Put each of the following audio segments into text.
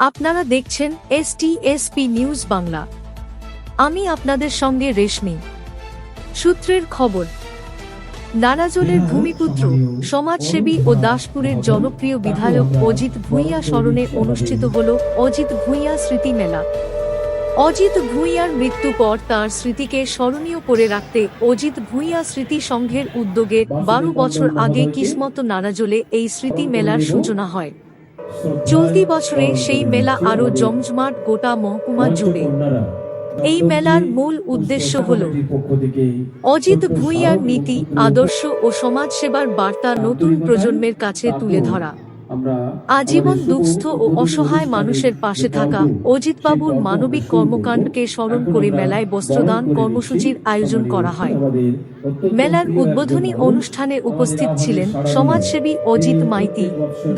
আপনারা দেখছেন S T news Bangla. আমি আপনাদের সঙ্গে রেশমি। সূত্রের খবর, নারাজলের ভূমিপুত্র, সমাজসেবী ও দাসপুরের জনপ্রিয় বিধায়ক অজিত ভূঁইয়া স্মরণে অনুষ্ঠিত হল অজিত ভূঁইয়া স্মৃতি মেলা। অজিত ভূঁইয়ার মৃত্যু পর তাঁর স্মৃতিকে স্মরণীয় করে রাখতে অজিত ভূঁইয়া স্মৃতি সংঘের উদ্যোগে বারো বছর আগে কিসমত নারাজলে এই স্মৃতি মেলার সূচনা হয়। চলতি বছরে সেই মেলা আরও জমজমাট গোটা মহকুমা জুড়ে। এই মেলার মূল উদ্দেশ্য হল অজিত ভূঁইয়ার নীতি, আদর্শ ও সমাজসেবার বার্তা নতুন প্রজন্মের কাছে তুলে ধরা। আজীবন দুঃস্থ ও অসহায় মানুষের পাশে থাকা অজিতবাবুর মানবিক কর্মকাণ্ডকে স্মরণ করে মেলায় বস্ত্রদান কর্মসূচির আয়োজন করা হয়। মেলার উদ্বোধনী অনুষ্ঠানে উপস্থিত ছিলেন সমাজসেবী অজিত মাইতি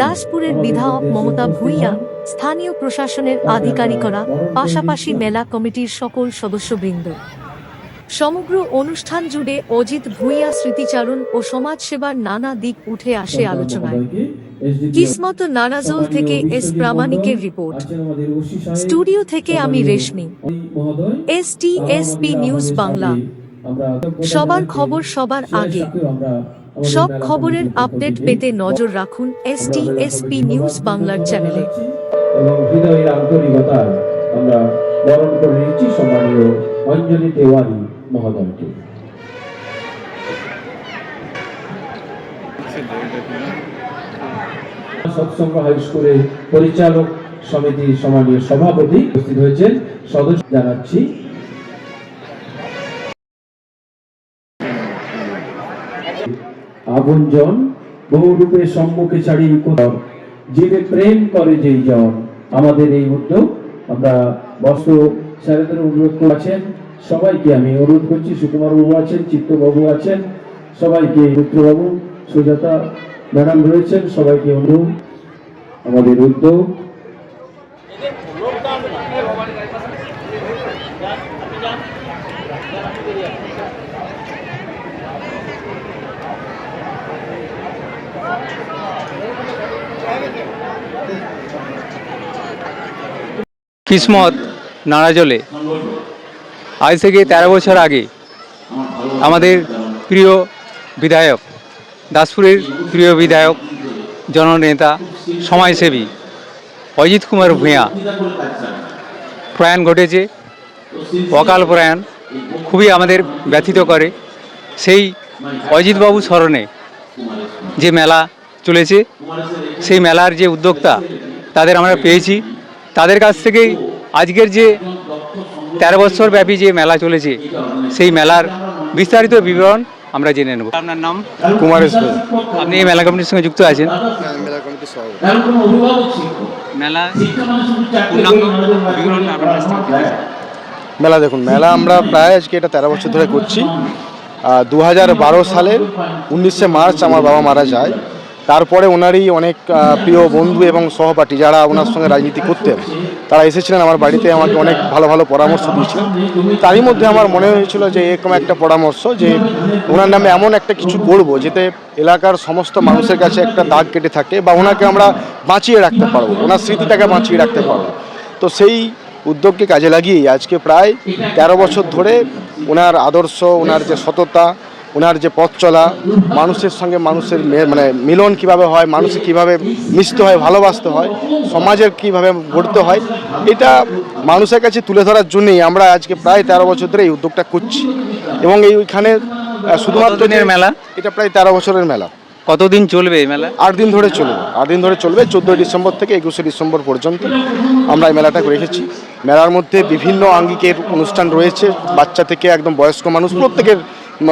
দাসপুরের বিধায়ক মমতা ভূঁইয়া স্থানীয় প্রশাসনের আধিকারিকরা পাশাপাশি মেলা কমিটির সকল সদস্যবৃন্দ। সমগ্র অনুষ্ঠান জুড়ে অজিত ভূঁইয়া স্মৃতিচারণ ও সমাজসেবার নানা দিক উঠে আসে আলোচনায়। কিসমত নানাজল থেকে এস প্রামাণিকের রিপোর্ট। স্টুডিও থেকে আমি Reshmi. S T S P news Bangla. সবার খবর সবার আগে। সব খবরের আপডেট পেতে নজর রাখুন S T S P news বাংলার চ্যানেলে। এবং হৃদয়ের আন্তরিকতায় আমরা বরণ করে নিচ্ছি সম্মানীয় অঞ্জলি তেওয়ারি মহোদয়কে। সৎসঙ্গ হাই স্কুলের পরিচালক সমিতির সম্মানীয় সভাপতি উপস্থিত হয়েছেন। সদস্য জানাচ্ছি। আপনজন বহুরূপে সম্মুখে ছাড়ি কোথাও জীবে প্রেম করে যেই জন। আমাদের এই উদ্যোগ, আমরা বস্ত্র স্যারেদের অনুরোধ করেছেন সবাইকে আমি অনুরোধ করছি সুকুমার বাবু আছেন, চিত্তবাবু আছেন, সবাইকে মিত্রবাবু, সুজাতা ম্যাডাম রয়েছেন, সবাইকে অনুরোধ, আমাদের উদ্যোগ। কিসমত নাড়াজলে আজ থেকে তেরো বছর আগে আমাদের প্রিয় বিধায়ক দাসপুরের প্রিয় বিধায়ক, জননেতা, সমাজসেবী অজিত কুমার ভূঁইয়া। প্রয়াণ ঘটেছে, অকাল প্রয়াণ, খুবই আমাদের ব্যথিত করে। সেই অজিতবাবু স্মরণে যে মেলা চলেছে, সেই মেলার যে উদ্যোক্তা তাদের আমরা পেয়েছি। তাদের কাছ থেকেই আজকের যে তেরো বছর ব্যাপী যে মেলা চলেছে, সেই মেলার বিস্তারিত বিবরণ আমরা জেনে নেব। আপনার নাম? কুমার আপনি এই মেলা কমিটির সঙ্গে যুক্ত আছেন? মেলা কমিটির সভাপতি। মেলা পূর্ণাঙ্গ বিবরণ আপনার কাছ থেকে মেলা দেখুন মেলা আমরা প্রায় আজকে এটা তেরো বছর ধরে করছি। দু হাজার বারো সালের উনিশে মার্চ আমার বাবা মারা যায়। তারপরে ওনারই অনেক প্রিয় বন্ধু এবং সহপাঠী যারা ওনার সঙ্গে রাজনীতি করতেন, তারা এসেছিলেন আমার বাড়িতে, আমাকে অনেক ভালো ভালো পরামর্শ দিয়েছিলেন। তারই মধ্যে আমার মনে হয়েছিল যে এরকম একটা পরামর্শ যে ওনার নামে এমন একটা কিছু করব যেতে এলাকার সমস্ত মানুষের কাছে একটা দাগ কেটে থাকে বা ওনাকে আমরা বাঁচিয়ে রাখতে পারব, ওনার স্মৃতিটাকে বাঁচিয়ে রাখতে পারব। তো সেই উদ্যোগকে কাজে লাগিয়েই আজকে প্রায় তেরো বছর ধরে ওনার আদর্শ, ওনার যে সততা ওনার যে পথ চলা মানুষের সঙ্গে মানুষের মানে মিলন কীভাবে হয় মানুষের কীভাবে মিশতে হয় ভালোবাসতে হয় সমাজের কীভাবে গড়তে হয় এটা মানুষের কাছে তুলে ধরার জন্যই আমরা আজকে প্রায় তেরো বছর ধরে এই উদ্যোগটা করছি। এবং এইখানে শুধুমাত্র মেলা? এটা প্রায় তেরো বছরের মেলা। কতদিন চলবে এই মেলা? আট দিন ধরে চলবে। আট দিন ধরে চলবে চোদ্দোই ডিসেম্বর থেকে একুশে ডিসেম্বর পর্যন্ত আমরা এই মেলাটা রেখেছি। মেলার মধ্যে বিভিন্ন আঙ্গিকের অনুষ্ঠান রয়েছে বাচ্চা থেকে একদম বয়স্ক মানুষ প্রত্যেকের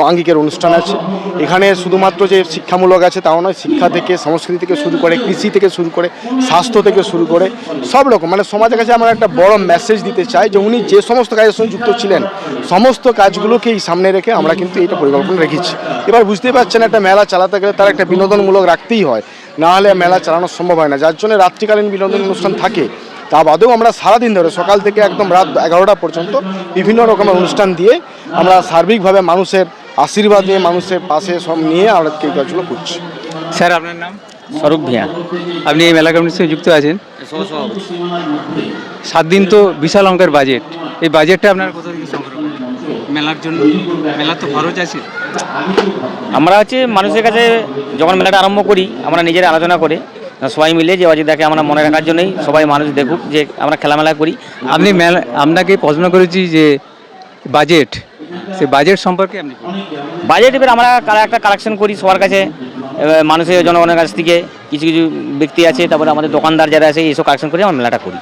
আঙ্গিকের অনুষ্ঠান আছে। এখানে শুধুমাত্র যে শিক্ষামূলক আছে তাও নয়, শিক্ষা থেকে, সংস্কৃতি থেকে শুরু করে, কৃষি থেকে শুরু করে, স্বাস্থ্য থেকে শুরু করে, সব রকম। মানে সমাজের কাছে আমরা একটা বড় মেসেজ দিতে চাই যে উনি যে সমস্ত কাজের সঙ্গে যুক্ত ছিলেন, সমস্ত কাজগুলোকেই সামনে রেখে আমরা কিন্তু এটা পরিকল্পনা রেখেছি। এবার বুঝতেই পারছেন, একটা মেলা চালাতে গেলে তার একটা বিনোদনমূলক রাখতেই হয়। না হলে মেলা চালানো সম্ভব হয় না। যার জন্য রাত্রিকালীন বিনোদন অনুষ্ঠান থাকে। তা বাদেও আমরা সারাদিন ধরে সকাল থেকে একদম রাত এগারোটা পর্যন্ত বিভিন্ন রকমের অনুষ্ঠান দিয়ে আমরা সার্বিকভাবে মানুষের আশীর্বাদ নিয়ে মানুষের পাশে সব নিয়ে আমরা কাজগুলো করছি। স্যার আপনার নাম? স্বরূপ ভিয়া। আপনি এই মেলা কমিটির সঙ্গে যুক্ত আছেন? সাত দিন তো বিশাল অঙ্কের বাজেট। এই বাজেটটা আপনার কোথা থেকে সংগ্রহ মেলার জন্য? মেলার তো খরচ আছে। আমরা হচ্ছে মানুষের কাছে যখন মেলাটা আরম্ভ করি আমরা নিজেরা আলোচনা করে সবাই মিলে যে অযোধ্যাকে আমরা মনে রাখার জন্যই সবাই মানুষ দেখুক যে আমরা খেলামেলা করি। আপনি মেলা আপনাকে প্রশ্ন করেছি যে বাজেট সে বাজেট সম্পর্কে বাজেট এবার আমরা একটা কালেকশন করি সবার কাছে। মানুষের, জনগণের কাছ থেকে কিছু কিছু ব্যক্তি আছে, তারপরে আমাদের দোকানদার যারা আছে, এইসব কালেকশন করে আমরা মেলাটা করি।